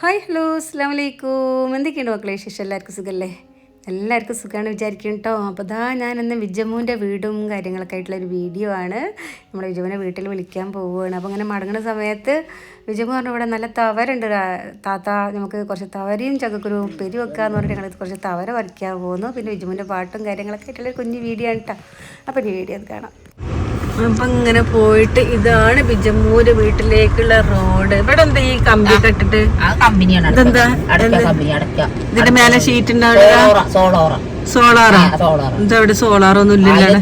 Hi hello അസ്സാം വലൈക്കും എന്തൊക്കെയുണ്ട് മക്കളെ ശേഷം എല്ലാവർക്കും സുഖമല്ലേ എല്ലാവർക്കും സുഖമാണ് വിചാരിക്കും കേട്ടോ അപ്പോൾ ദാ ഞാനിന്ന് വിജമുവിന്റെ വീടും കാര്യങ്ങളൊക്കെ ആയിട്ടുള്ള ഒരു വീഡിയോ ആണ്. നമ്മൾ വിജമുവിനെ വീട്ടിൽ വിളിക്കാൻ പോവുകയാണ്. അപ്പോൾ അങ്ങനെ മടങ്ങുന്ന സമയത്ത് വിജമു പറഞ്ഞു ഇവിടെ നല്ല തവരുണ്ട്. താത്ത നമുക്ക് കുറച്ച് തവരയും ചക്കക്കുരു പെരി വെക്കാന്ന് പറഞ്ഞിട്ട് ഞങ്ങൾ കുറച്ച് തവര വരയ്ക്കാൻ പോകുന്നു പിന്നെ വിജമുവിന്റെ പാട്ടും കാര്യങ്ങളൊക്കെ ആയിട്ടുള്ള കുഞ്ഞു വീഡിയോ ആണ് കേട്ടോ അപ്പോൾ ഈ വീഡിയോ അത് കാണാം. അപ്പം ഇങ്ങനെ പോയിട്ട് ഇതാണ് ബിജമ്മൂര് വീട്ടിലേക്കുള്ള റോഡ്. ഇവിടെ എന്താ ഈ കമ്പി കെട്ടിട്ട്? ഇതെന്താ? ഇതിന്റെ മേലെ ഷീറ്റ് ഉണ്ടാവില്ല സോളോറ സോളോറ. സോളാറാ? സോളോറ. എന്താ ഇവിടെ സോളാർ ഒന്നും ഇല്ലല്ലോ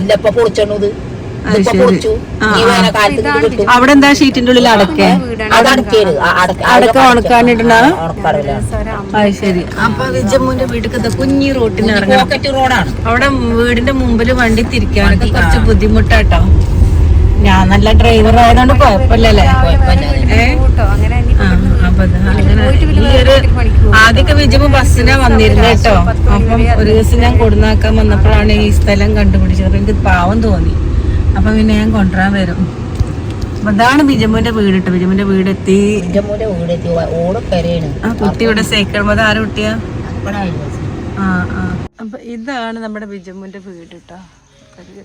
അവിടെ എന്താ ഷീറ്റിന്റെ ഉള്ളിൽ അടക്കേ അടക്ക ഉണക്കാനിട്ടുണ്ടാ അത് ശരി. അപ്പൊ വിജമ്മുന്റെ വീട്ടിൽ കുഞ്ഞി റോട്ടിന് ഇറങ്ങി റോഡാണ്. അവിടെ വീടിന്റെ മുമ്പിൽ വണ്ടി തിരിക്കാനൊക്കെ കുറച്ച് ബുദ്ധിമുട്ടാട്ടോ. ഞാൻ നല്ല ഡ്രൈവർ ആയതുകൊണ്ട് കുഴപ്പമില്ലല്ലേ? ആദ്യമൊക്കെ വിജയമ്മ ബസ്സിനാ വന്നിരുന്നത് കേട്ടോ. അപ്പം ഒരു ദിവസം ഞാൻ കൊടുന്നാക്കാൻ വന്നപ്പോഴാണ് ഈ സ്ഥലം കണ്ടുപിടിച്ചത്. അപ്പൊ എനിക്ക് പാവം തോന്നി. അപ്പൊ പിന്നെ ഞാൻ കൊണ്ടുവരാൻ വരും. അപ്പൊ ഇതാണ് ബിജമുന്റെ വീട് കേട്ടോ. ബിജമുന്റെ വീട് എത്തി. മൂല വീടെത്തി ഓട് പെരയാണ്. ആ കുട്ടി ഇവിടെ സൈക്കിൾ മത. ആരും കുട്ടിയാ? ആ ആ. അപ്പൊ ഇതാണ് നമ്മുടെ ബിജമുന്റെ വീട് കേട്ടോ. ഒരു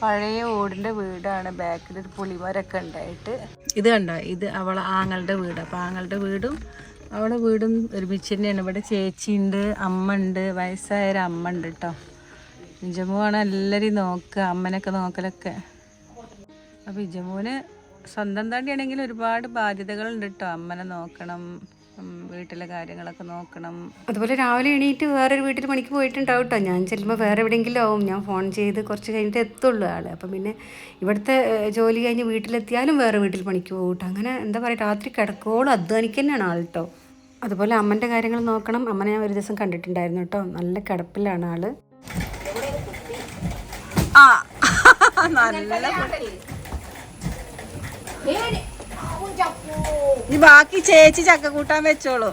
പഴയ ഓടിന്റെ വീടാണ്. ബാക്കിൽ ഒരു പുളിമരൊക്കെ ഉണ്ടായിട്ട്. ഇത് കണ്ട? ഇത് അവളെ ആങ്ങളുടെ വീട്. അപ്പൊ ആങ്ങളുടെ വീടും അവളെ വീടും ഒരുമിച്ച് തന്നെയാണ്. ഇവിടെ ചേച്ചിയുണ്ട് അമ്മ ഉണ്ട് വയസ്സായ ഒരു അമ്മ ഉണ്ട് കേട്ടോ ഇജമുവാണ് എല്ലാവരും നോക്കുക അമ്മനൊക്കെ നോക്കലൊക്കെ. അപ്പോൾ ഇജമുവിന് സ്വന്തം തടിയാണെങ്കിൽ ഒരുപാട് ബാധ്യതകളുണ്ട് കേട്ടോ അമ്മനെ നോക്കണം വീട്ടിലെ കാര്യങ്ങളൊക്കെ നോക്കണം. അതുപോലെ രാവിലെ എണീറ്റ് വേറൊരു വീട്ടിൽ പണിക്ക് പോയിട്ടുണ്ടാവും കേട്ടോ ഞാൻ ചെല്ലുമ്പോൾ വേറെ എവിടെയെങ്കിലും ആവും. ഞാൻ ഫോൺ ചെയ്ത് കുറച്ച് കഴിഞ്ഞിട്ട് എത്തുള്ളൂ ആൾ. അപ്പം പിന്നെ ഇവിടുത്തെ ജോലി കഴിഞ്ഞ് വീട്ടിലെത്തിയാലും വേറെ വീട്ടിൽ പണിക്ക് പോകും കേട്ടോ അങ്ങനെ എന്താ പറയുക രാത്രി കിടക്കോളം. അധ്വാനിക്കുക തന്നെയാണ് ആൾ കേട്ടോ അതുപോലെ അമ്മന്റെ കാര്യങ്ങൾ നോക്കണം. അമ്മനെ ഞാൻ ഒരു ദിവസം കണ്ടിട്ടുണ്ടായിരുന്നു കേട്ടോ നല്ല കിടപ്പിലാണ് ആൾ. ആ. നല്ല ഈ ബാക്കി ചേച്ചി ചക്ക കൂട്ടാൻ വെച്ചോളൂ.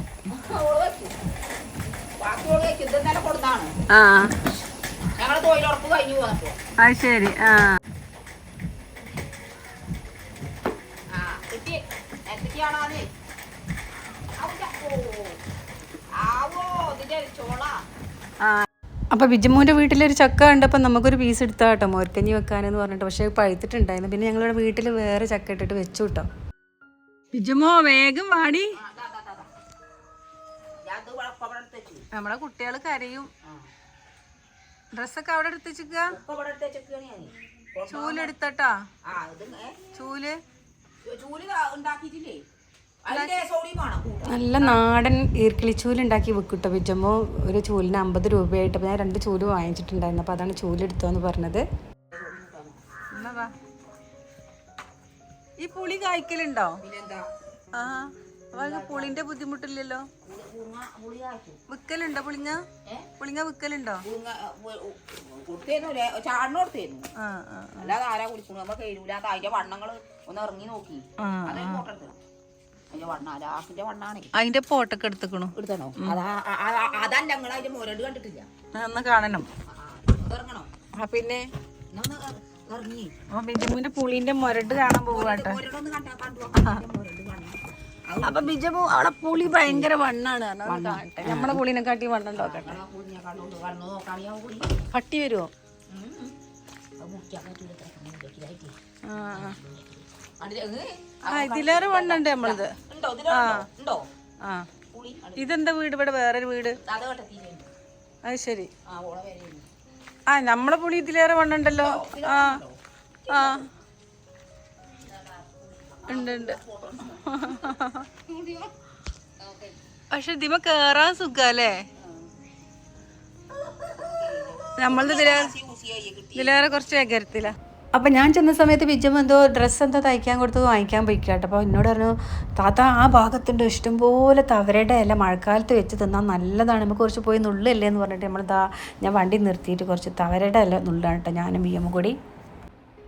ആ. അത് ശരി ആ. അപ്പൊ ബിജുമോന്റെ ആ. അപ്പോൾ ബിജുമോന്റെ വീട്ടിലൊരു ചക്ക കണ്ടപ്പോൾ നമുക്കൊരു പീസ് എടുത്താൽ കേട്ടോ മോർക്കഞ്ഞി വെക്കാനെന്ന് പറഞ്ഞിട്ട്. പക്ഷേ പഴുത്തിട്ടുണ്ടായിരുന്നു. പിന്നെ ഞങ്ങളുടെ വീട്ടിൽ വേറെ ചക്ക ഇട്ടിട്ട് വെച്ചു കേട്ടോ. ബിജുമോ വേഗം വാടി. നമ്മളെ കുട്ടികൾ കരയും. ഡ്രസ്സൊക്കെ അവിടെ എടുത്തിച്ചിക്ക ചൂൽ എടുത്തട്ടാ. ചൂൽ. നല്ല നാടൻ ഈർക്കിളി ചൂലുണ്ടാക്കി വെക്കിട്ടോ ബിജമ്മോ ഒരു ചൂലിന് അമ്പത് രൂപയായിട്ട് ഞാൻ രണ്ട് ചൂൽ വാങ്ങിച്ചിട്ടുണ്ടായിരുന്നു. അപ്പോൾ അതാണ് ചൂലെടുത്തോന്ന് പറഞ്ഞത്. ഈ പുളി കായ്ക്കലുണ്ടോ? ആ അപ്പൊ പുളിന്റെ ബുദ്ധിമുട്ടില്ലല്ലോ? വിക്കലുണ്ടോ പുളിങ്ങ? പുളിങ്ങ വിക്കലുണ്ടോ? അല്ലാതെ ആരാ നമ്മ അതിന്റെ പോട്ടൊക്കെ ഒന്ന് ഇറങ്ങി നോക്കി. അതിന്റെ ഫോട്ടൊക്കെ എടുത്തുക്കണു. എടുത്തണോ? അതാ അതിന്റെ മുരട് കണ്ടിട്ടില്ല. എന്നാ കാണണം. ഇറങ്ങണോ? ആ പിന്നെ? ഇറങ്ങി. ആ പുളിന്റെ മുരട് കാണാൻ പോവാട്ടെ അപ്പൊ ബിജമു അവിടെ പുളി ഭയങ്കര വണ്ണാണ്. കാണട്ടെ. നമ്മളെ പുളിനെ കാട്ടി വണ്ണം നോക്കട്ടെ ആ ആ പട്ടി വരുമോ. ആ ആ. ആ ഇതിലേറെ വണ്ണുണ്ട് നമ്മളത്. ആ. പുളി. ഇതെന്താ വീട്? ഇവിടെ വേറൊരു വീട്. അത് ശരി. ആ ആ നമ്മളെ പുളി ഇതിലേറെ വണ്ണുണ്ടല്ലോ. ആ ആ. ഉണ്ട് ഉണ്ട്. പക്ഷെ ഇതിമ കേറാൻ സുഖല്ലേ? നമ്മളത് ഇതിലേറെ ഇതിലേറെ കുറച്ച് എകരത്തില്ല അപ്പം ഞാൻ ചെന്ന സമയത്ത് ബിജം എന്തോ ഡ്രസ്സ് എന്തോ തയ്ക്കാൻ കൊടുത്തത് വാങ്ങിക്കാൻ പോയി കേട്ടോ അപ്പോൾ എന്നോട് പറഞ്ഞു താത്ത ആ ഭാഗത്തുണ്ട് ഇഷ്ടംപോലെ തവരയുടെ ഇല മഴക്കാലത്ത് വെച്ച് തിന്നാൽ നല്ലതാണ്. നമുക്ക് കുറച്ച് പോയി നുള്ളല്ലേ? എന്ന് പറഞ്ഞിട്ട് നമ്മൾ ദാ ഞാൻ വണ്ടി നിർത്തിയിട്ട് കുറച്ച് തവരയുടെ ഇല നുള്ളാണ് കേട്ടോ ഞാനും ബിയ്യമ്മ കൂടി.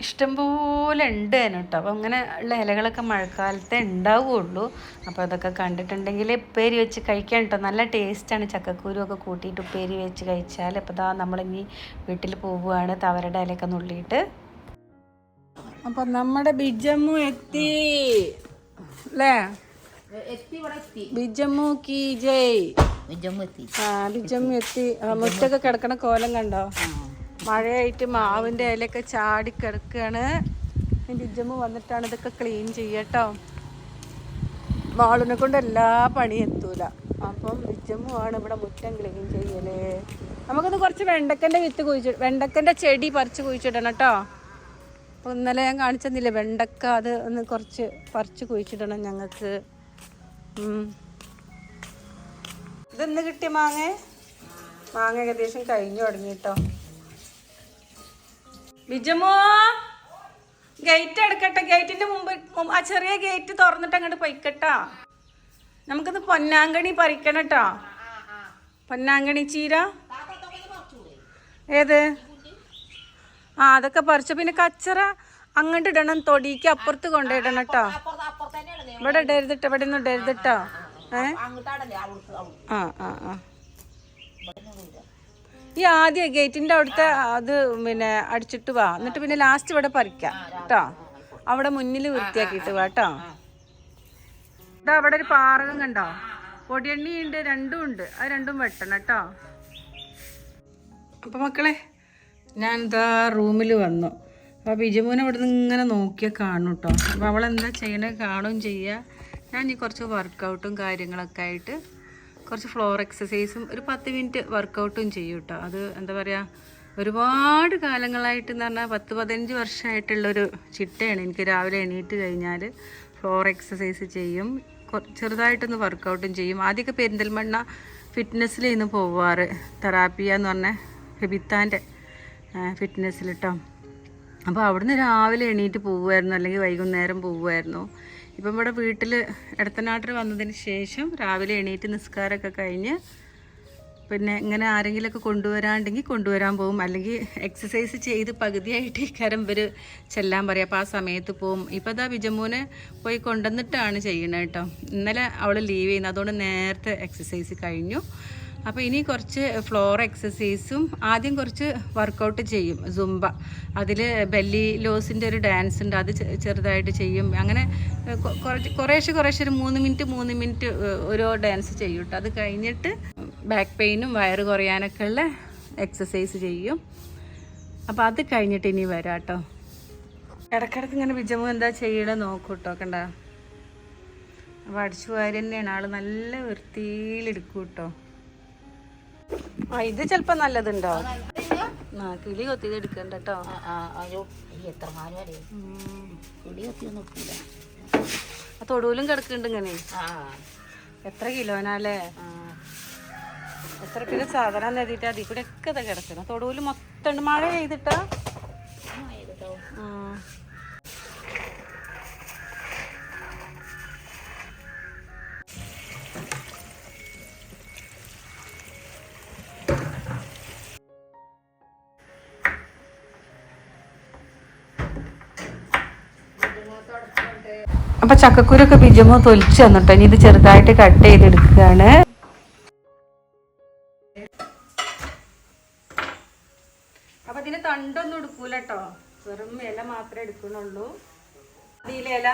ഇഷ്ടംപോലെ ഉണ്ട് തന്നെ കേട്ടോ അപ്പോൾ അങ്ങനെ ഉള്ള ഇലകളൊക്കെ മഴക്കാലത്തെ ഉണ്ടാവുകയുള്ളൂ അപ്പോൾ അതൊക്കെ കണ്ടിട്ടുണ്ടെങ്കിൽ ഉപ്പേരി വെച്ച് കഴിക്കാൻ കേട്ടോ നല്ല ടേസ്റ്റാണ് ചക്കക്കുരു ഒക്കെ കൂട്ടിയിട്ട് ഉപ്പേരി വെച്ച് കഴിച്ചാൽ അപ്പോൾ ദാ നമ്മളിനി വീട്ടിൽ പോവുകയാണ് തവരയുടെ ഇലയൊക്കെ നുള്ളിയിട്ട്. അപ്പം നമ്മുടെ ബിജമ്മു എത്തി. അല്ലേ? ബിജമ്മു കി ജയ്. ആ ബിജമ്മു എത്തി. മുറ്റൊക്കെ കിടക്കണ കോലം കണ്ടോ? മഴയായിട്ട് മാവിന്റെ ഇലയൊക്കെ ചാടി കിടക്കാണ്. ബിജമ്മു വന്നിട്ടാണ് ഇതൊക്കെ ക്ലീൻ ചെയ്യട്ടോ. വാളിനെ കൊണ്ട് എല്ലാ പണിയും എത്തൂല. അപ്പം ബിജമ്മു ആണ് ഇവിടെ മുറ്റം ക്ലീൻ ചെയ്യൽ. നമുക്കൊന്ന് കുറച്ച് വെണ്ടക്കന്റെ വിത്ത് കുഴിച്ചു വെണ്ടക്കന്റെ ചെടി പറിച്ച് കുഴിച്ചിടണം കേട്ടോ. അപ്പോൾ ഇന്നലെ ഞാൻ കാണിച്ചെന്നില്ല? വെണ്ടക്ക അത് ഒന്ന് കുറച്ച് പറിച്ച് കുഴിച്ചിടണം ഞങ്ങൾക്ക്. ഇതെന്ന് കിട്ടിയ മാങ്ങ? മാങ്ങ ഏകദേശം കഴിഞ്ഞു തുടങ്ങി കേട്ടോ ബിജമോ? ഗേറ്റ് എടുക്കട്ടെ. ഗേറ്റിന്റെ മുമ്പ് ആ ചെറിയ ഗേറ്റ് തുറന്നിട്ട് അങ്ങോട്ട് പൊയ്ക്കട്ടാ. നമുക്കിത് പൊന്നാങ്കണി പറിക്കണം കേട്ടോ പൊന്നാങ്കണി ചീര. ഏത്? ആ അതൊക്കെ പറിച്ച പിന്നെ കച്ചറ അങ്ങോട്ട് ഇടണം തൊടിക്ക് അപ്പുറത്ത് കൊണ്ടിടണം കേട്ടോ. ഇവിടെ ഇടരുതിട്ടോ ഇവിടെ ഒന്നും ഇടരുതിട്ടോ ഏ? ആ ആ ഈ ആദ്യ ഗേറ്റിന്റെ അവിടുത്തെ അത് പിന്നെ അടിച്ചിട്ട് വാ. എന്നിട്ട് പിന്നെ ലാസ്റ്റ് ഇവിടെ പറിക്കാം കേട്ടോ അവിടെ മുന്നിൽ വൃത്തിയാക്കിയിട്ട് വാ കേട്ടോ ഇതാ അവിടെ ഒരു പാറകം കണ്ടോ? പൊടിയണ്ണി ഉണ്ട് രണ്ടും ഉണ്ട്. അത് രണ്ടും വെട്ടണം കേട്ടോ അപ്പൊ മക്കളെ ഞാൻ എന്താ റൂമിൽ വന്നു. അപ്പോൾ ബിജുമോനെ ഇവിടെ നിന്ന് ഇങ്ങനെ നോക്കിയാൽ കാണും കേട്ടോ അപ്പോൾ അവളെന്താ ചെയ്യണേ കാണുകയും ചെയ്യുക ഞാൻ ഈ കുറച്ച് വർക്കൗട്ടും കാര്യങ്ങളൊക്കെ ആയിട്ട് കുറച്ച് ഫ്ലോർ എക്സസൈസും ഒരു പത്ത് മിനിറ്റ് വർക്കൗട്ടും ചെയ്യും കേട്ടോ അത് എന്താ പറയുക ഒരുപാട് കാലങ്ങളായിട്ട് എന്ന് പറഞ്ഞാൽ പത്ത് പതിനഞ്ച് വർഷമായിട്ടുള്ളൊരു ചിട്ടയാണ്. എനിക്ക് രാവിലെ എണീറ്റ് കഴിഞ്ഞാൽ ഫ്ലോർ എക്സസൈസ് ചെയ്യും. ചെറുതായിട്ടൊന്ന് വർക്കൗട്ടും ചെയ്യും. ആദ്യമൊക്കെ പെരിന്തൽമണ്ണ ഫിറ്റ്നസ്സിലായിരുന്നു പോവാറ്. തെറാപ്പിയ എന്ന് പറഞ്ഞ ഫെബിത്താന്റെ ഫിറ്റ്നസ്സിൽ കേട്ടോ അപ്പോൾ അവിടുന്ന് രാവിലെ എണീറ്റ് പോവുമായിരുന്നു അല്ലെങ്കിൽ വൈകുന്നേരം പോവുമായിരുന്നു ഇപ്പം ഇവിടെ വീട്ടിൽ ഇടത്തനാട്ടിൽ വന്നതിന് ശേഷം രാവിലെ എണീറ്റ് നിസ്കാരമൊക്കെ കഴിഞ്ഞ് പിന്നെ ഇങ്ങനെ ആരെങ്കിലുമൊക്കെ കൊണ്ടുവരാണ്ടെങ്കിൽ കൊണ്ടുവരാൻ പോകും അല്ലെങ്കിൽ എക്സസൈസ് ചെയ്ത് പകുതിയായിട്ട് ഈ കരമ്പർ ചെല്ലാൻ പറയും. അപ്പോൾ ആ സമയത്ത് പോകും ഇപ്പോൾ അതാ ബിജമ്മൂനെ പോയി കൊണ്ടുവന്നിട്ടാണ് ചെയ്യണത് കേട്ടോ. ഇന്നലെ അവൾ ലീവ് ചെയ്യുന്നത് അതുകൊണ്ട് നേരത്തെ എക്സസൈസ് കഴിഞ്ഞു. അപ്പോൾ ഇനി കുറച്ച് ഫ്ലോർ എക്സസൈസും ആദ്യം കുറച്ച് വർക്കൗട്ട് ചെയ്യും സുംബ അതിൽ ബെല്ലി ലോസിന്റെ ഒരു ഡാൻസ് ഉണ്ട് അത് ചെറുതായിട്ട് ചെയ്യും. അങ്ങനെ കുറച്ച് കുറേശ്ശെ കുറേശ്ശെ ഒരു മൂന്ന് മിനിറ്റ് മൂന്ന് മിനിറ്റ് ഓരോ ഡാൻസ് ചെയ്യും അത് കഴിഞ്ഞിട്ട് ബാക്ക് പെയിനും വയറ് കുറയാനൊക്കെ ഉള്ള എക്സസൈസ് ചെയ്യും. അപ്പോൾ അത് കഴിഞ്ഞിട്ട് ഇനി വരാം കേട്ടോ ഇടയ്ക്കിടയ്ക്ക് ഇങ്ങനെ വിജമു എന്താ ചെയ്യണത് നോക്കൂ കേട്ടോ കണ്ട. അപ്പോൾ അടിച്ചു വാരി തന്നെയാണ്. ആൾ നല്ല വൃത്തിയിലെടുക്കും കേട്ടോ ആ ഇത് ചെലപ്പോ നല്ലതുണ്ടോ? ആ കിളി കൊത്തിയത് എടുക്കണ്ട കേട്ടോ ആ തൊടുവിലും കിടക്കുന്നുണ്ട് ഇങ്ങനെ. എത്ര കിലോനാലേ എത്ര കിലോ സാധനം നേടിയിട്ട് അതിൽ കൂടെ ഒക്കെ കിടക്കണം. തൊടുവിൽ മൊത്തം മഴ ചെയ്തിട്ടാ ആ. അപ്പൊ ചക്കക്കുരൊക്കെ ബിജുമോ തൊലിച്ചു തന്നിട്ടോ ഇനി ഇത് ചെറുതായിട്ട് കട്ട് ചെയ്തെടുക്കുകയാണ്. അപ്പൊ ഇതിന് തണ്ടൊന്നും എടുക്കൂല കേട്ടോ വെറും ഇല മാത്രമേ എടുക്കണുള്ളൂ ഇല?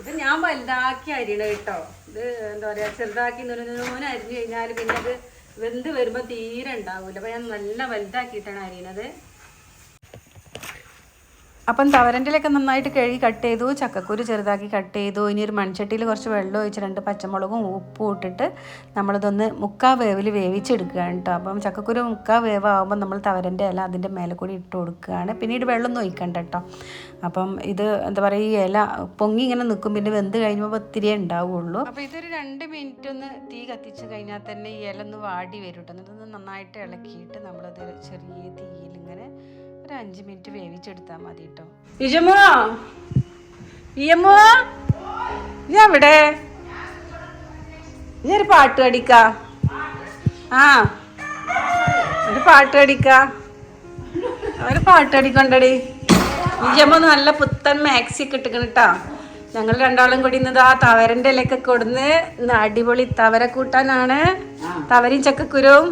ഇത് ഞാൻ വലുതാക്കി അരിയണ കേട്ടോ ഇത് എന്താ പറയാ ചെറുതാക്കി നുനൂന് അരിഞ്ഞു കഴിഞ്ഞാൽ പിന്നെ അത് വെന്ത് വരുമ്പോ തീരെ ഉണ്ടാവൂല. അപ്പൊ ഞാൻ നല്ല വലുതാക്കിയിട്ടാണ് അരിയണത്. അപ്പം തവരന്റെലൊക്കെ നന്നായിട്ട് കഴുകി കട്ട് ചെയ്തു. ചക്കക്കുരു ചെറുതാക്കി കട്ട് ചെയ്തു. ഇനി ഒരു മൺചട്ടിയിൽ കുറച്ച് വെള്ളം ഒഴിച്ച് രണ്ട് പച്ചമുളകും ഉപ്പും ഇട്ടിട്ട് നമ്മളിതൊന്ന് മുക്കാ വേവിൽ വേവിച്ചെടുക്കുകയാണ് കേട്ടോ. അപ്പം ചക്കക്കുരു മുക്കാ വേവാകുമ്പോൾ നമ്മൾ തവരന്റെ ഇല അതിന്റെ മേലെ കൂടി ഇട്ട് കൊടുക്കുകയാണ്. പിന്നീട് വെള്ളമൊന്നും ഒഴിക്കണ്ട കേട്ടോ. അപ്പം ഇത് എന്താ പറയുക ഈ ഇല പൊങ്ങി ഇങ്ങനെ നിൽക്കും പിന്നെ വെന്ത് കഴിയുമ്പോൾ ഒത്തിരി ഉണ്ടാവുള്ളൂ. അപ്പോൾ ഇതൊരു രണ്ട് മിനിറ്റ് ഒന്ന് തീ കത്തിച്ച് കഴിഞ്ഞാൽ തന്നെ ഈ ഇല ഒന്ന് വാടി വരും കേട്ടോ എന്നിട്ടൊന്ന് നന്നായിട്ട് ഇളക്കിയിട്ട് നമ്മളത് ചെറിയ തീയിൽ ഇങ്ങനെ ഒരു അഞ്ച് മിനിറ്റ് വേവിച്ചെടുത്താൽ മതി കേട്ടോ ഇജമോ ഇയമ്മോ എവിടെ? നീ ഒരു പാട്ട് പഠിക്ക. ആ. ഒരു പാട്ട് പഠിക്ക. ഒരു പാട്ട് പഠിക്കണ്ടടി. ഇജമ്മ നല്ല പുത്തൻ മാക്സി കിട്ടുകണ് കേട്ടോ ഞങ്ങൾ രണ്ടാളും കൂടി ഇന്നത് ആ തവരന്റെ ഇലയൊക്കെ കൊടുന്ന് അടിപൊളി തവര കൂട്ടാനാണ്. തവരയും ചക്കക്കുരുവും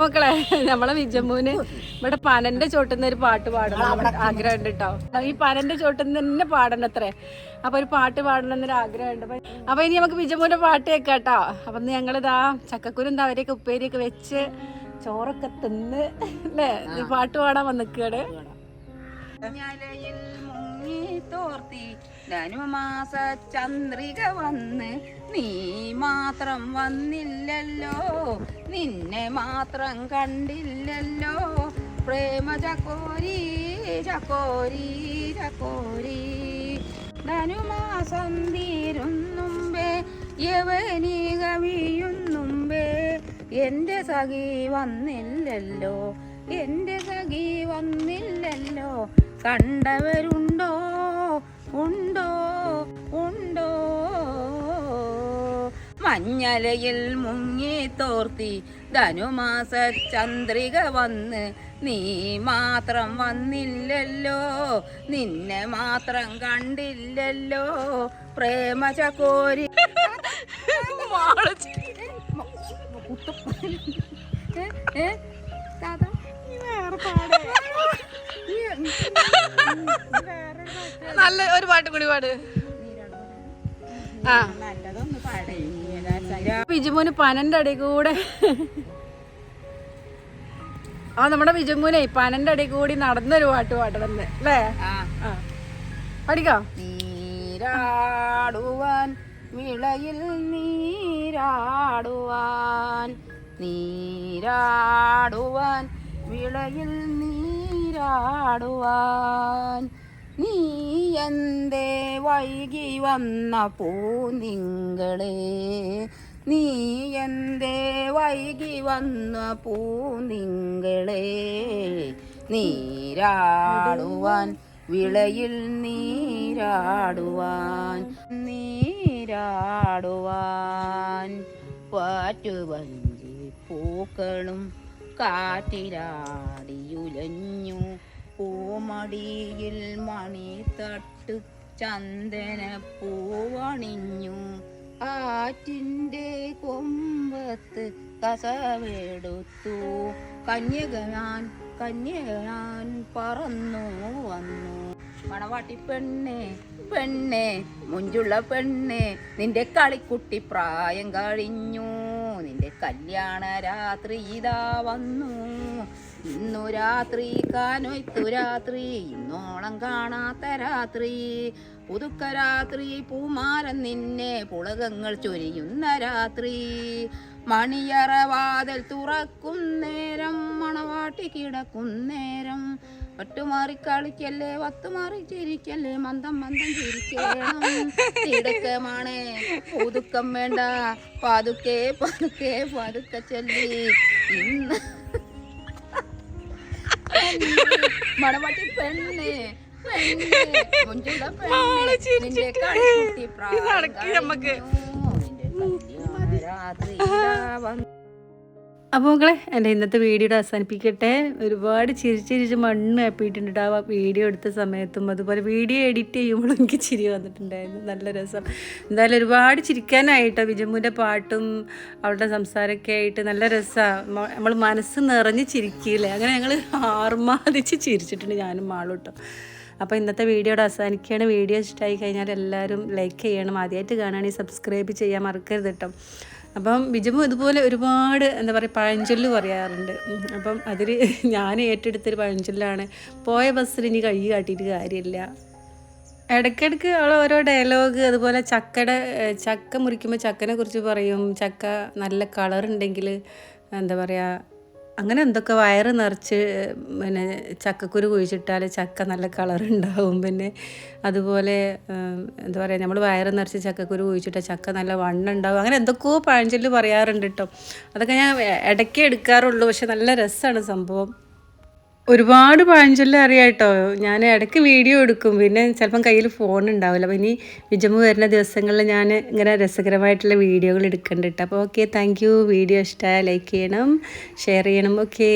മക്കളെ നമ്മളെ വിജമ്മൂന് ഇവിടെ പനന്റെ ചോട്ടുന്ന ഒരു പാട്ട് പാടണം ആഗ്രഹം ഉണ്ട് കേട്ടോ ഈ പനന്റെ ചോട്ടുന്ന തന്നെ പാടണം അത്രേ അപ്പൊ ഒരു പാട്ട് പാടണം എന്നൊരു ആഗ്രഹം ഉണ്ട് അപ്പൊ ഇനി നമുക്ക് വിജമ്മൂന്റെ പാട്ട് കേൾക്കാട്ടോ. കേട്ടോ അപ്പൊ ഞങ്ങളിതാ ചക്കക്കുരും തവരെയൊക്കെ ഉപ്പേരിയൊക്കെ വെച്ച് ചോറൊക്കെ തിന്ന് അല്ലേ പാട്ട് പാടാൻ വന്നിക്കാട് മുങ്ങി തോർത്തി ധനുമാസ ചന്ദ്രിക വന്ന് നീ മാത്രം വന്നില്ലല്ലോ. നിന്നെ മാത്രം കണ്ടില്ലല്ലോ. പ്രേമ ചക്കോരി ചക്കോരി ചക്കോരി. ധനുമാസം തീരുന്നുമ്പേ യവനി കവിയുന്നുമ്പേ എന്റെ സഖി വന്നില്ലല്ലോ. എന്റെ സഖി വന്നില്ലല്ലോ. കണ്ടവരുണ്ടോ? ഉണ്ടോ ഉണ്ടോ മഞ്ഞലയിൽ മുങ്ങി തോർത്തി ധനുമാസ ചന്ദ്രിക വന്ന് നീ മാത്രം വന്നില്ലല്ലോ നിന്നെ മാത്രം കണ്ടില്ലല്ലോ പ്രേമ ചക്കോരി ഏ? ഏ? താത്ത? നല്ല ഒരു പാട്ട് കൂടി പാട്. ആ. വിജുമോന് പനന്റെ അടി കൂടെ. ആ നമ്മുടെ ബിജുമോനെ പനന്റെ അടി കൂടി നടന്നൊരു പാട്ട് പാടണം അല്ലേ? പഠിക്കാം? നീരാടുവാൻ വിളയിൽ നീരാടുവാൻ നീരാടുവാൻ വിളയിൽ നീരാടുവാൻ നീ എന്തേ വൈകി വന്ന പൂനിങ്ങളെ നീ എന്തേ വൈകി വന്ന പൂനിങ്ങളെ നീരാടുവാൻ വിളയിൽ നീരാടുവാൻ നീരാടുവാൻ. പാറ്റുവഞ്ചി പൂക്കളും കാറ്റിലാടിയുലഞ്ഞു പൂമടിയിൽ മണി തട്ട് ചന്ദന പൂവണിഞ്ഞു ആറ്റിന്റെ കൊമ്പത്ത് കസവെടുത്തു. കന്യകനാൻ കന്യകനാൻ പറന്നു വന്നു. മണവാട്ടി പെണ്ണേ പെണ്ണേ മുഞ്ചുള്ള പെണ്ണേ നിന്റെ കളിക്കുട്ടി പ്രായം കഴിഞ്ഞു. നിന്റെ കല്യാണ രാത്രി ഇതാ വന്നു. ഇന്നു രാത്രി കാനൊയ്ത്തു രാത്രി ഇന്നോളം കാണാത്ത രാത്രി. പുതുക്ക രാത്രി പൂമാരൻ നിന്നെ പുളകങ്ങൾ ചൊരിയുന്ന രാത്രി. മണിയറ വാതിൽ തുറക്കും നേരം മണവാട്ടി കിടക്കും നേരം ഒറ്റുമാറി കളിക്കല്ലേ വത്തുമാറി ചിരിക്കല്ലേ മന്ദം മന്ദം ചിരിക്കണം. തിടക്കമാണ് പുതുക്കം വേണ്ട. പതുക്കെ പതുക്കെ പതുക്കെ ചൊല്ലി. ഇന്ന് മണവാട്ടി പെണ്ണ് പെണ്ണ് മുഞ്ചുള്ള അപ്പോൾ മക്കളെ എന്റെ ഇന്നത്തെ വീഡിയോ അവസാനിപ്പിക്കട്ടെ. ഒരുപാട് ചിരിച്ചിരിച്ച് മണ്ണ് അപ്പിയിട്ടുണ്ട് ആ വീഡിയോ എടുത്ത സമയത്തും അതുപോലെ വീഡിയോ എഡിറ്റ് ചെയ്യുമ്പോഴും എനിക്ക് ചിരി വന്നിട്ടുണ്ടായിരുന്നു. നല്ല രസം. എന്തായാലും ഒരുപാട് ചിരിക്കാനായിട്ടോ വിജമ്മുന്റെ പാട്ടും അവളുടെ സംസാരമൊക്കെ ആയിട്ട്. നല്ല രസമാണ് നമ്മൾ മനസ്സ് നിറഞ്ഞ് ചിരിക്കില്ലേ അങ്ങനെ ഞങ്ങൾ ആർമാദിച്ച് ചിരിച്ചിട്ടുണ്ട് ഞാനും മാളൂട്ടോ. അപ്പോൾ ഇന്നത്തെ വീഡിയോയുടെ അവസാനിക്കുകയാണ്. വീഡിയോ ഇഷ്ടമായി കഴിഞ്ഞാൽ എല്ലാവരും ലൈക്ക് ചെയ്യണം. ആദ്യമായിട്ട് കാണുകയാണെങ്കിൽ സബ്സ്ക്രൈബ് ചെയ്യാൻ മറക്കരുത് കേട്ടോ. അപ്പം ബിജമു ഇതുപോലെ ഒരുപാട് എന്താ പറയുക പഴഞ്ചൊല്ല് പറയാറുണ്ട്. അപ്പം അതിൽ ഞാൻ ഏറ്റെടുത്തൊരു പഴഞ്ചൊല്ലാണ് പോയ ബസ്സിൽ ഇനി കൈ കാട്ടിയിട്ട് കാര്യമില്ല. ഇടയ്ക്കിടയ്ക്ക് അവൾ ഓരോ ഡയലോഗ് അതുപോലെ ചക്കയുടെ ചക്ക മുറിക്കുമ്പോൾ ചക്കനെ കുറിച്ച് പറയും ചക്ക നല്ല കളറുണ്ടെങ്കിൽ എന്താ പറയുക അങ്ങനെ എന്തൊക്കെ വയറ് നിറച്ച് പിന്നെ ചക്കക്കുരു കുഴിച്ചിട്ടാൽ ചക്ക നല്ല കളർ ഉണ്ടാവും. പിന്നെ അതുപോലെ എന്താ പറയുക നമ്മൾ വയറ് നിറച്ച് ചക്കക്കുരു കുഴിച്ചിട്ടാൽ ചക്ക നല്ല വണ്ണം ഉണ്ടാവും. അങ്ങനെ എന്തൊക്കെയോ പഴഞ്ചൊല്ല് പറയാറുണ്ട് കേട്ടോ അതൊക്കെ ഞാൻ ഇടയ്ക്ക് എടുക്കാറുള്ളൂ പക്ഷെ നല്ല രസമാണ് സംഭവം. ഒരുപാട് പഴഞ്ചൊല്ല അറിയാട്ടോ. ഞാൻ ഇടയ്ക്ക് വീഡിയോ എടുക്കും. പിന്നെ ചിലപ്പം കയ്യിൽ ഫോൺ ഉണ്ടാവില്ല. അപ്പോൾ ഇനി വിജമു വരുന്ന ദിവസങ്ങളിൽ ഞാൻ ഇങ്ങനെ രസകരമായിട്ടുള്ള വീഡിയോകൾ എടുക്കുന്നുണ്ട് കേട്ടോ അപ്പോൾ ഓക്കെ താങ്ക് വീഡിയോ ഇഷ്ടമായ ലൈക്ക് ചെയ്യണം ഷെയർ ചെയ്യണം. ഓക്കെ